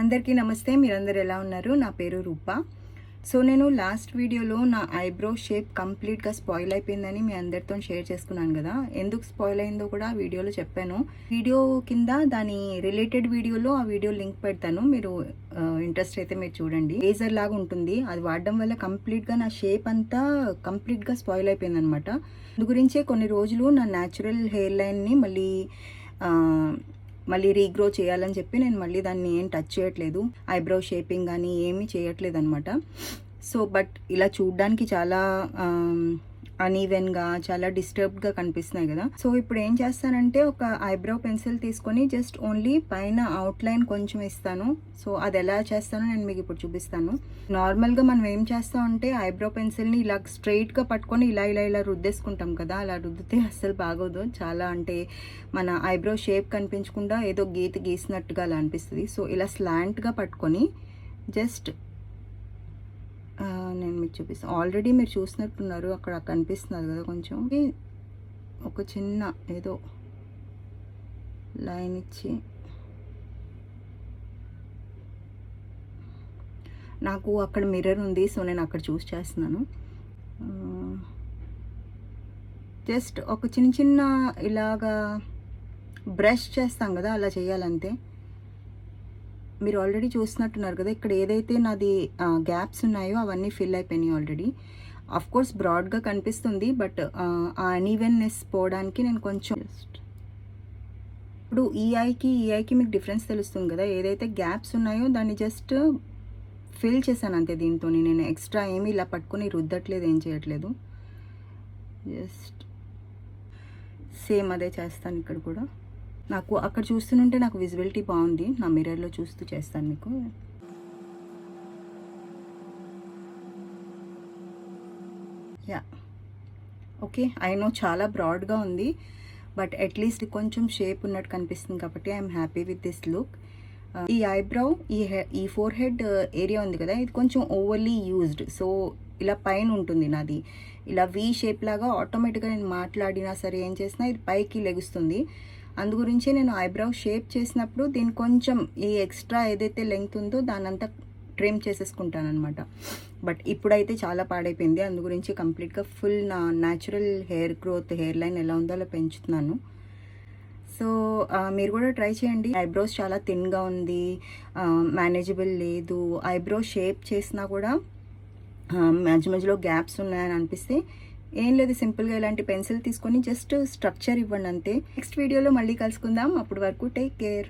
అందరికీ నమస్తే మీరందరూ ఎలా ఉన్నారు? నా పేరు రూప. సో నేను లాస్ట్ వీడియోలో నా ఐబ్రో షేప్ కంప్లీట్గా స్పాయిల్ అయిపోయిందని మీ అందరితో షేర్ చేసుకున్నాను కదా. ఎందుకు స్పాయిల్ అయిందో కూడా వీడియోలో చెప్పాను. వీడియో కింద దాని రిలేటెడ్ వీడియోలో ఆ వీడియో లింక్ పెడతాను. మీరు ఇంట్రెస్ట్ అయితే మీరు చూడండి. లేజర్ లాగా ఉంటుంది. అది వాడడం వల్ల కంప్లీట్గా నా షేప్ అంతా కంప్లీట్గా స్పాయిల్ అయిపోయింది అనమాట అందు గురించే కొన్ని రోజులు నా న్యాచురల్ హెయిర్ లైన్ని మళ్ళీ మళ్ళీ రీగ్రో చేయాలని చెప్పి నేను మళ్ళీ దాన్ని ఏం టచ్ చేయట్లేదు. ఐబ్రో షేపింగ్ కానీ ఏమీ చేయట్లేదు అనమాట సో బట్ ఇలా చూడ్డానికి చాలా అన్ఈవెన్గా చాలా డిస్టర్బ్డ్గా కనిపిస్తున్నాయి కదా. సో ఇప్పుడు ఏం చేస్తానంటే ఒక ఐబ్రో పెన్సిల్ తీసుకొని జస్ట్ ఓన్లీ పైన అవుట్లైన్ కొంచెం ఇస్తాను. సో అది ఎలా చేస్తానో నేను మీకు ఇప్పుడు చూపిస్తాను. నార్మల్గా మనం ఏం చేస్తాం అంటే ఐబ్రో పెన్సిల్ని ఇలా స్ట్రైట్గా పట్టుకొని ఇలా ఇలా ఇలా రుద్దేసుకుంటాం కదా. అలా రుద్దితే అస్సలు బాగోదు. చాలా అంటే మన ఐబ్రో షేప్ కనిపించకుండా ఏదో గీత గీసినట్టుగా అలా అనిపిస్తుంది. సో ఇలా స్లాంట్గా పట్టుకొని జస్ట్ చూడండి నేను మీకు చూపిస్తాను. ఆల్రెడీ మీరు చూసినట్టున్నారు అక్కడ కనిపిస్తున్నారు కదా కొంచెం. ఒక చిన్న ఏదో లైన్ ఇచ్చి నాకు అక్కడ మిర్రర్ ఉంది సో నేను అక్కడ చూస్ చేస్తున్నాను. జస్ట్ ఒక చిన్న చిన్న ఇలాగా బ్రష్ చేస్తాం కదా అలా చేయాలంతే మీరు ఆల్రెడీ చూస్తున్నట్టున్నారు కదా ఇక్కడ ఏదైతే నాది గ్యాప్స్ ఉన్నాయో అవన్నీ ఫిల్ అయిపోయినాయి ఆల్రెడీ అఫ్ కోర్స్ బ్రాడ్గా కనిపిస్తుంది బట్ ఆ అన్ఈవెన్నెస్ పోవడానికి నేను కొంచెం ఇప్పుడు ఈ ఐకి ఈ ఐకి మీకు డిఫరెన్స్ తెలుస్తుంది కదా ఏదైతే గ్యాప్స్ ఉన్నాయో దాన్ని జస్ట్ ఫిల్ చేశాను అంతే దీంతో నేను ఎక్స్ట్రా ఏమీ ఇలా పట్టుకొని రుద్దట్లేదు ఏం చేయట్లేదు. జస్ట్ సేమ్ అదే చేస్తాను ఇక్కడ కూడా. నాకు అక్కడ చూస్తుంటే నాకు విజిబిలిటీ బాగుంది. నా మిర్రర్లో చూస్తూ చేస్తాను మీకు. యా ఓకే ఐ నో చాలా బ్రాడ్గా ఉంది. బట్ అట్లీస్ట్ కొంచెం షేప్ ఉన్నట్టు కనిపిస్తుంది కాబట్టి I'm happy with this look ఈ ఐబ్రౌ ఈ ఈ ఫోర్ హెడ్ ఏరియా ఉంది కదా. ఇది కొంచెం ఓవర్లీ యూజ్డ్ సో ఇలా పైన ఉంటుంది నాది. ఇలా వి షేప్ లాగా ఆటోమేటిక్గా నేను మాట్లాడినా సరే ఏం చేసినా ఇది పైకి లెగుస్తుంది. అందు గురించే నేను ఐబ్రౌ షేప్ చేసినప్పుడు దీని కొంచెం ఈ ఎక్స్ట్రా ఏదైతే లెంగ్త్ ఉందో దానంతా ట్రిమ్ చేసేసుకుంటాను అనమాట బట్ ఇప్పుడైతే చాలా పాడైపోయింది. అందు గురించి కంప్లీట్గా ఫుల్ నా natural hair growth hair line ఎలా ఉందో అలా పెంచుతున్నాను. సో మీరు కూడా ట్రై చేయండి. ఐబ్రోస్ చాలా థిన్గా ఉంది. మేనేజబుల్ లేదు. ఐబ్రో షేప్ చేసినా కూడా మధ్య మధ్యలో గ్యాప్స్ ఉన్నాయని అనిపిస్తే ఏం లేదు సింపుల్గా ఇలాంటి పెన్సిల్ తీసుకొని జస్ట్ స్ట్రక్చర్ ఇవ్వండి అంతే నెక్స్ట్ వీడియోలో మళ్ళీ కలుసుకుందాం. అప్పటి వరకు టేక్ కేర్.